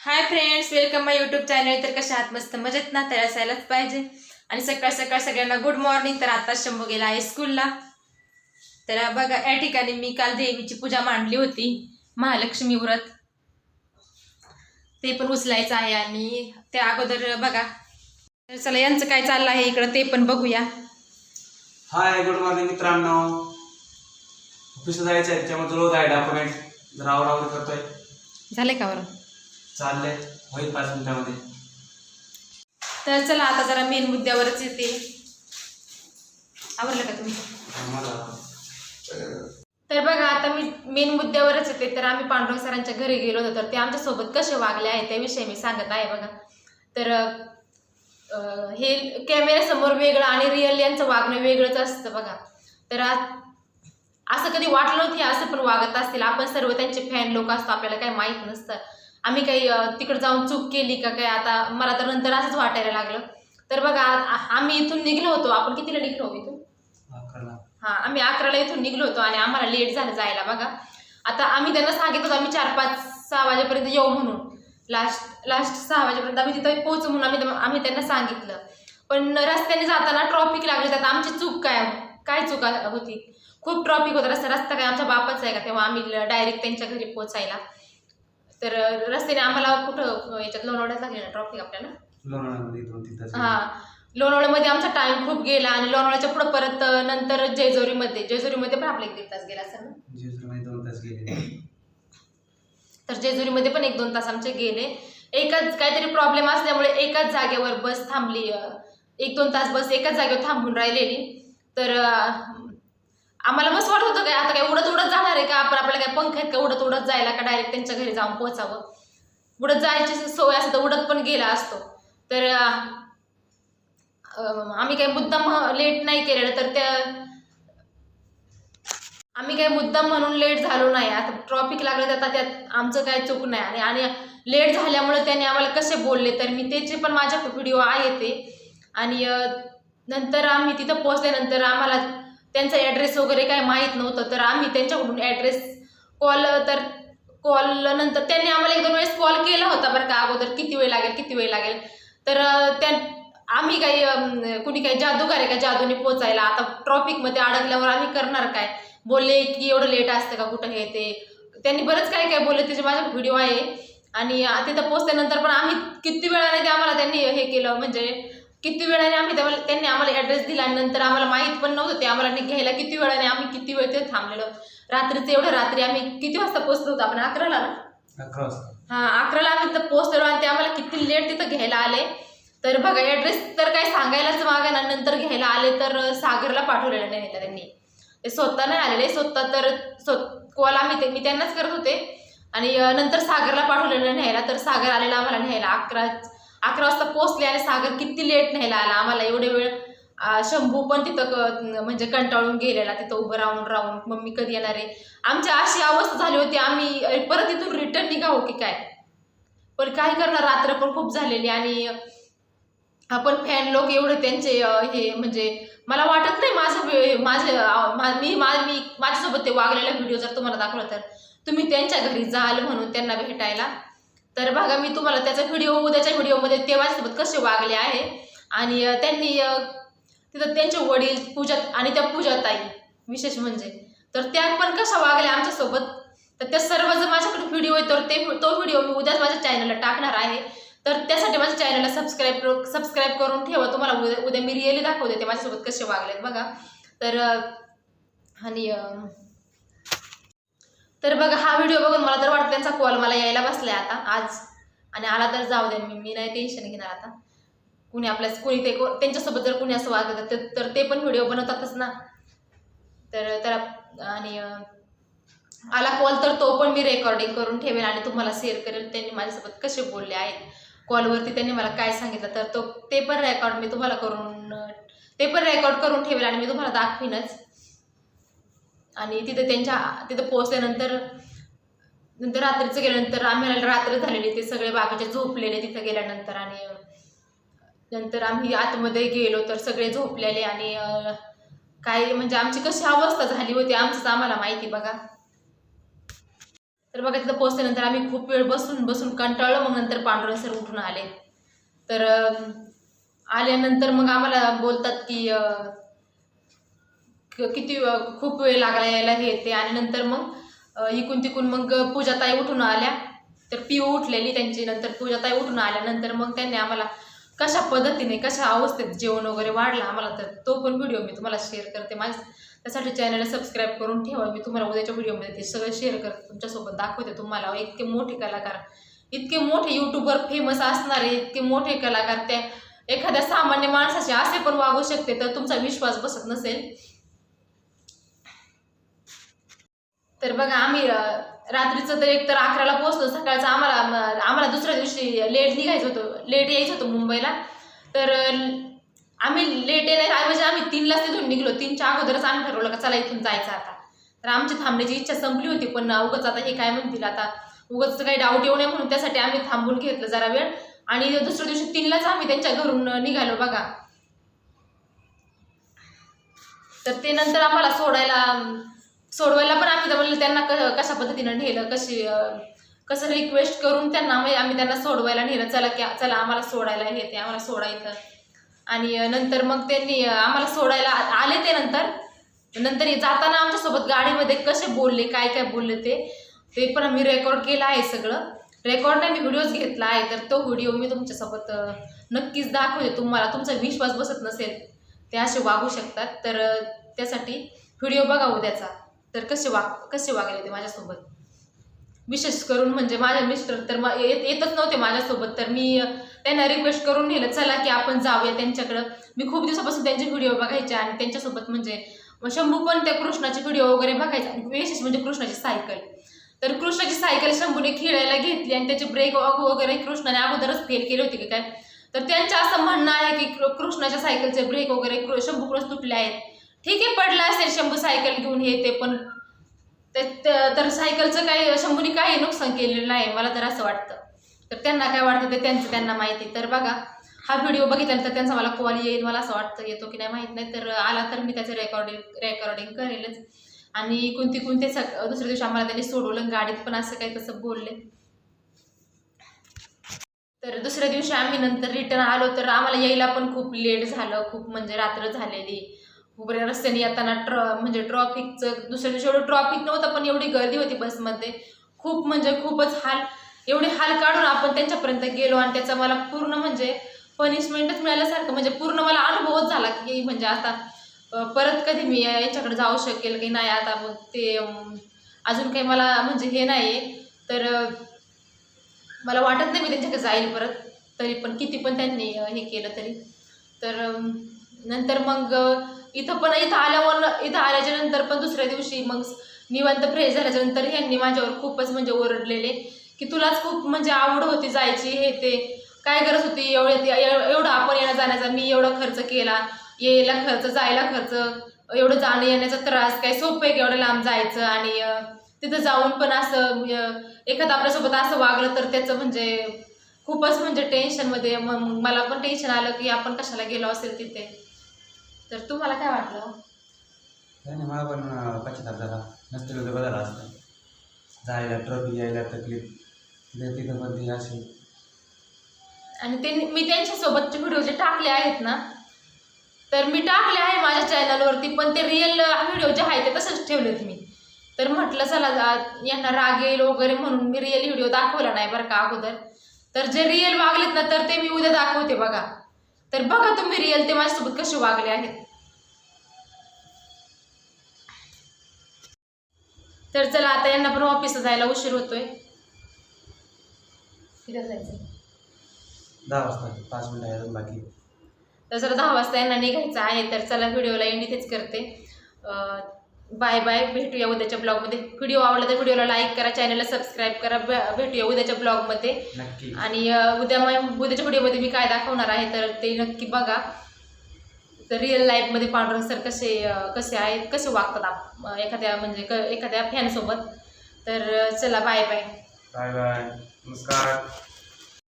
Hi friends welcome my YouTube channel तर कशा आहात? मस्त मजेत ना? तर असायलाच पाहिजे. आणि सकाळ सकाळ सगळ्यांना गुड मॉर्निंग तर आता शंभू गेला आहे स्कूलला तर बघा या ठिकाणी मी काल देवीची पूजा मांडली होती. महालक्ष्मी व्रत. ते पण उचलायचं आहे आणि त्या अगोदर बघा. तर चला यांचं काय चाललं आहे इकडं ते पण बघूया. हाय गुड मॉर्निंग मित्रांनो. ऑफिसला जायचं आहे त्याच्यामुळे रोज आहे डॉक्युमेंट जरा आवरावर करतोय. झाले का बरं चाललंय. होईल पाच मिनिटामध्ये. तर चला आता जरा मेन मुद्द्यावरच येते. आवडलं का तुम्ही? तर बघा आता मी मेन मुद्द्यावरच येते. तर आम्ही पांडुरंग सरांच्या घरी गेलो होतो. तर ते आमच्यासोबत कसे वागले आहे त्याविषयी मी सांगत आहे बघा. तर हे कॅमेऱ्यासमोर वेगळं आणि रिअल यांचं वागणं वेगळंच असतं बघा. तर असं कधी वाटलं नव्हतं हे असं पण वागत असतील. आपण सर्व त्यांचे फॅन लोक असतो आपल्याला काही माहीत नसतं. आम्ही काही तिकडे जाऊन चूक केली का काय आता मला तर नंतर असंच वाटायला लागलं. तर बघा आम्ही इथून निघलो होतो. आपण कितीला निघलो होतो इथून? हा आम्ही अकराला इथून निघलो होतो आणि आम्हाला लेट झालं जायला बघा. आता आम्ही त्यांना सांगितलं होतं आम्ही चार पाच सहा वाजेपर्यंत येऊ म्हणून. लास्ट लास्ट सहा वाजेपर्यंत आम्ही तिथं पोहोचू म्हणून आम्ही आम्ही त्यांना सांगितलं. पण रस्त्याने जाताना ट्रॉफिक लागली त्यात आमची चूक काय काय चूक होती? खूप ट्रॉफिक होता. रस्ता रस्ता काय आमच्या बापाचा आहे का? तेव्हा आम्ही डायरेक्ट त्यांच्या घरी पोचायला तर रस्त्याने आम्हाला कुठं याच्यात लोणावळ्यात लागले ना ट्रॉफिक आपल्याला? लोणावळ्यामध्ये दोन तीन तास हा. लोणावळ्यामध्ये आमचा टाइम खूप गेला आणि लोणावळ्याच्या पुढे परत नंतर जेजुरीमध्ये जेजुरीमध्ये पण आपला एक दीड तास गेला असेल ना? जेजुरीमध्ये दोन तास गेले. तर जेजुरीमध्ये पण एक दोन तास आमचे गेले. एकाच काहीतरी प्रॉब्लेम असल्यामुळे एकाच जागेवर बस थांबली एक दोन तास बस एकाच जागेवर थांबून राहिलेली. तर आम्हाला मस्त वाटत होतं काय? आता काय उडत उडत जाणार आहे का? आपण आपल्याला काय पंख आहेत का? उडत उडत जायला का डायरेक्ट त्यांच्या घरी जाऊन पोहोचावं? उडत जायची सोय असं तर उडत पण गेला असतो. तर आम्ही काही मुद्दाम लेट नाही केलेलं तर त्या आम्ही काही मुद्दाम म्हणून लेट झालो नाही. आता ट्रॉफिक लागलं तर आता त्यात आमचं काय चूक नाही. आणि आणि लेट झाल्यामुळे त्याने आम्हाला कसे बोलले? तर मी त्याचे पण माझ्या व्हिडिओ आहे ते. आणि नंतर आम्ही तिथं पोहोचल्यानंतर आम्हाला त्यांचा ॲड्रेस वगैरे काय माहीत नव्हतं तर आम्ही त्यांच्याकडून ॲड्रेस कॉल तर कॉल नंतर त्यांनी आम्हाला एक दोन वेळेस कॉल केला होता बरं का अगोदर किती वेळ लागेल किती वेळ लागेल. तर त्या आम्ही काही कुणी काही जादूगार आहे का जादूने पोचायला? आता ट्रॉफिकमध्ये अडकल्यावर आम्ही करणार काय? बोलले की एवढं लेट असतं का? कुठं हे ते? त्यांनी बरंच काय काय बोलले त्याचे माझा व्हिडिओ आहे. आणि तिथं पोचल्यानंतर पण आम्ही किती वेळाने ते आम्हाला त्यांनी हे केलं म्हणजे किती वेळाने आम्ही त्यांनी आम्हाला ॲड्रेस दिला नंतर आम्हाला माहीत पण नव्हतं ते आम्हाला नाही घ्यायला किती वेळाने आम्ही किती वेळ ते थांबलेलो. रात्रीचं एवढं रात्री आम्ही किती वाजता पोचलो होतो? आपण अकराला ना? हा अकराला आम्ही तिथं पोहोचलेलो आणि ते आम्हाला किती लेट तिथं घ्यायला आले. तर बघा ॲड्रेस तर काही सांगायलाच मागा ना नंतर घ्यायला आले तर सागरला पाठवलेलं नाही त्यांनी. ते स्वतः नाही आलेले स्वतः तर स्व कॉल आम्ही ते मी त्यांनाच करत होते. आणि नंतर सागरला पाठवलेलं न्यायला तर सागर आलेला आम्हाला न्यायला अकरा अकरा वाजता पोचले आणि सागर किती लेट न्यायला आला? आम्हाला एवढे वेळ शंभू पण तिथं क- म्हणजे कंटाळून गेलेला तिथं उभं राहून राहून मम्मी कधी येणार आहे? आमची अशी अवस्था झाली होती आम्ही परत तिथून रिटर्न निघावं की काय? पण काय करणार रात्र पण खूप झालेली आणि आपण फॅन लोक एवढे त्यांचे हे म्हणजे मला वाटत नाही माझं माझे मी मा- मी माझ्यासोबत ते वागलेला व्हिडिओ जर तुम्हाला दाखवला तर. तुम्ही त्यांच्या घरी जाल म्हणून त्यांना भेटायला. तर बघा मी तुम्हाला त्याचा व्हिडिओ उद्याच्या व्हिडिओमध्ये ते माझ्यासोबत कसे वागले आहे. आणि त्यांनी तिथं त्यांचे वडील पूजा आणि त्या पूजाताई विशेष म्हणजे. तर त्या पण कशा वागल्या आमच्यासोबत? तर त्या सर्व जर माझ्याकडे व्हिडिओ आहे तर ते तो व्हिडिओ मी उद्याच माझ्या चॅनलला टाकणार आहे. तर त्यासाठी माझ्या चॅनलला सबस्क्राईब सबस्क्राईब करून ठेवा. तुम्हाला उद्या उद्या मी रिअली दाखवते ते माझ्यासोबत कसे वागलेत बघा. तर आणि तर बघा हा व्हिडिओ बघून मला तर वाटतं त्यांचा कॉल मला यायला बसलाय आता आज. आणि आला तर जाऊ दे मी मी नाही टेन्शन घेणार आता. कुणी आपल्या कुणी ते को- त्यांच्यासोबत जर कुणी असं वागत तर तर ते पण व्हिडिओ बनवतातच ना. तर त्याला आणि आला कॉल तर तो पण मी रेकॉर्डिंग करून ठेवेल आणि तुम्हाला शेअर करेल. त्यांनी माझ्यासोबत कसे बोलले आहेत. कॉलवरती त्यांनी मला काय सांगितलं तर तो ते पण रेकॉर्ड मी तुम्हाला करून ते पण रेकॉर्ड करून ठेवेल आणि मी तुम्हाला दाखवीनच. आणि तिथे त्यांच्या तिथं पोहोचल्यानंतर नंतर रात्रीचं गेल्यानंतर आम्हाला रात्र झालेली ते सगळे बाकीचे झोपलेले तिथं गेल्यानंतर आणि नंतर आम्ही आतमध्ये गेलो तर सगळे झोपलेले आणि काय म्हणजे आमची कशी अवस्था झाली होती आमचंच आम्हाला माहिती बघा. तर बघा तिथं पोहोचल्यानंतर आम्ही खूप वेळ बसून बसून कंटाळलो मग नंतर पांडुरंग सर उठून आले. तर आल्यानंतर मग आम्हाला बोलतात की किती खूप वेळ लागला यायला हे ते. आणि नंतर मग इकून तिकून मग पूजाताई उठून आल्या. तर पिऊ उठलेली त्यांची. नंतर पूजाताई उठून आल्यानंतर मग त्यांनी आम्हाला कशा पद्धतीने कशा अवस्थेत जेवण वगैरे वाढलं आम्हाला तर तो पण व्हिडिओ मी तुम्हाला शेअर करते. माझ्या त्यासाठी चॅनलला सबस्क्राईब करून ठेवा. मी तुम्हाला उद्याच्या व्हिडिओमध्ये ते सगळं शेअर करते. तुमच्यासोबत दाखवते तुम्हाला. इतके मोठे कलाकार. इतके मोठे युट्यूबर फेमस असणारे इतके मोठे कलाकार. त्या एखाद्या सामान्य माणसाचे असे पण वागू शकते तर तुमचा विश्वास बसत नसेल. तर बघा आम्ही रात्रीचं तर एक तर अकराला पोहोचलो सकाळचं आम्हाला आम्हाला दुसऱ्या दिवशी लेट निघायचं होतं लेट यायचं होतं मुंबईला. तर आम्ही लेट येण्याऐवजी आम्ही तीनलाच तिथून निघलो. तीनच्या अगोदरच आम्ही ठरवलं का चला इथून जायचं आता. तर आमची थांबण्याची इच्छा संपली होती पण उगाच आता हे काय म्हणतील आता? उगाच काही डाऊट येऊ नये म्हणून त्यासाठी आम्ही थांबून घेतलं जरा वेळ. आणि दुसऱ्या दिवशी तीनलाच आम्ही त्यांच्या घरून निघालो बघा. तर ते नंतर आम्हाला सोडायला सोडवायला पण आम्ही म्हणलं त्यांना क- कशा पद्धतीनं नेलं कशी कसं रिक्वेस्ट करून त्यांना म्हणजे आम्ही त्यांना सोडवायला नेलं. चला की चला आम्हाला सोडायला हे ते आम्हाला सोडायचं. आणि नंतर मग त्यांनी आम्हाला सोडायला आले ते नंतर. नंतर जाताना आमच्यासोबत गाडीमध्ये कसे बोलले काय काय बोलले ते ते पण आम्ही रेकॉर्ड केलं आहे सगळं. रेकॉर्ड नाही मी व्हिडिओज घेतला आहे. तर तो व्हिडिओ मी तुमच्यासोबत नक्कीच दाखवते तुम्हाला. तुमचा विश्वास बसत नसेल ते असे वागू शकतात. तर त्यासाठी व्हिडिओ बघा उद्याचा. तर कसे वाग कसे वागले ते माझ्यासोबत? विशेष करून म्हणजे माझ्या मिस्टर तर मग येत येतच नव्हते माझ्यासोबत. तर मी त्यांना रिक्वेस्ट करून नेलं चला की आपण जाऊया त्यांच्याकडं. मी खूप दिवसापासून त्यांचे व्हिडिओ बघायचे आणि त्यांच्यासोबत म्हणजे मग शंभू पण त्या कृष्णाचे व्हिडिओ वगैरे बघायचा. विशेष म्हणजे कृष्णाची सायकल तर कृष्णाची सायकल शंभूने खेळायला घेतली आणि त्याचे ब्रेक वगैरे कृष्णाने अगोदरच फेल केले होते की काय? तर त्यांचं असं म्हणणं आहे की कृष्णाच्या सायकलचे ब्रेक वगैरे कृ- तुटले आहेत. ठीक आहे पडलं असेल शंभू सायकल घेऊन हे ते पण. ते- तर सायकलचं काही शंभूने काही नुकसान केलेलं नाही मला तर असं वाटतं. तर त्यांना काय वाटतं ते त्यांचं त्यांना माहिती. तर बघा हा व्हिडिओ बघितल्यानंतर त्यांचा मला कॉल येईल मला असं वाटतं येतो की नाही माहीत नाही. तर आला तर मी त्याचं रेकॉर्डिंग रेकॉर्डिंग करेलच. आणि कोणती कोणते सक दुसऱ्या दिवशी आम्हाला त्यांनी सोडवलं गाडीत पण असं काही तसं बोलले. तर दुसऱ्या दिवशी आम्ही नंतर रिटर्न आलो तर आम्हाला यायला पण खूप लेट झालं खूप म्हणजे रात्र झालेली. खूप रस्त्याने येताना ट्र म्हणजे ट्रॉफिकचं दुसऱ्या दिवशी एवढं ट्रॉफिक नव्हतं पण एवढी गर्दी होती बसमध्ये खूप म्हणजे खूपच हाल एवढे हाल काढून आपण त्यांच्यापर्यंत गेलो आणि त्याचा मला पूर्ण म्हणजे पनिशमेंटच मिळाल्यासारखं म्हणजे पूर्ण मला अनुभवच झाला की म्हणजे आता परत कधी मी याच्याकडे जाऊ शकेल की नाही आता मग ते अजून काही मला म्हणजे हे नाही आहे तर मला वाटत नाही मी त्यांच्याकडे जाईल परत तरी पण किती पण त्यांनी हे केलं तरी. तर नंतर मग इथं पण इथं आल्यावर इथं आल्याच्यानंतर पण दुसऱ्या दिवशी मग निवांत फ्रेश झाल्याच्यानंतर ह्यांनी माझ्यावर खूपच म्हणजे ओरडलेले की तुलाच खूप म्हणजे आवड होती जायची हे ते. काय गरज होती एवढ्या एवढं आपण येण्या जाण्याचा मी एवढा खर्च केला यायला खर्च जायला खर्च एवढं जाणं येण्याचा त्रास काय सोपं आहे की एवढं लांब जायचं आणि तिथं जाऊन पण असं एखादं आपल्यासोबत असं वागलं तर त्याचं म्हणजे खूपच म्हणजे टेन्शनमध्ये मग मला पण टेन्शन आलं की आपण कशाला गेलो असेल तिथे. तर तुम्हाला काय वाटलं? काही नाही मला पण अं, पश्चाताप झाला. नसतं गेलं बदल असतं जायला ट्रॉफी यायला तकलीफ. तिथे तिथं पण ती अशी. आणि ते मी त्यांच्यासोबतचे व्हिडिओ जे टाकले आहेत ना तर मी टाकले आहे माझ्या चॅनलवरती पण ते रिअल व्हिडिओ जे आहे ते तसंच ठेवलेत मी. तर म्हटलं चला जा- यांना राग येईल वगैरे म्हणून मी रिअल व्हिडिओ दाखवला नाही बरं का अगोदर. तर जे रिअल वागलेत ना तर ते मी उद्या दाखवते बघा. तर बघा तुम्ही रिअल ते माझ्यासोबत कसे वागले आहेत. तर चला आता यांना पण ऑफिसला जायला उशीर होतोय. दहा वाजता पाच मिनिटं आहे अजून बाकी. तर जर दहा वाजता यांना निघायचं आहे. तर चला व्हिडिओला एंड इथेच करते. Bye bye. भेटूया उद्याच्या ब्लॉगमध्ये. व्हिडिओ आवडला तर व्हिडिओला लाईक करा चॅनलला सबस्क्राईब करा. भेटूया उद्याच्या ब्लॉगमध्ये. आणि उद्या मग उद्याच्या व्हिडिओमध्ये मी काय दाखवणार आहे तर ते नक्की बघा. तर रिअल लाईफमध्ये पांडुरंग सर कसे कसे आहेत कसे वागतात आप- एखाद्या म्हणजे क एखाद्या फॅनसोबत तर चला बाय बाय बाय बाय नमस्कार.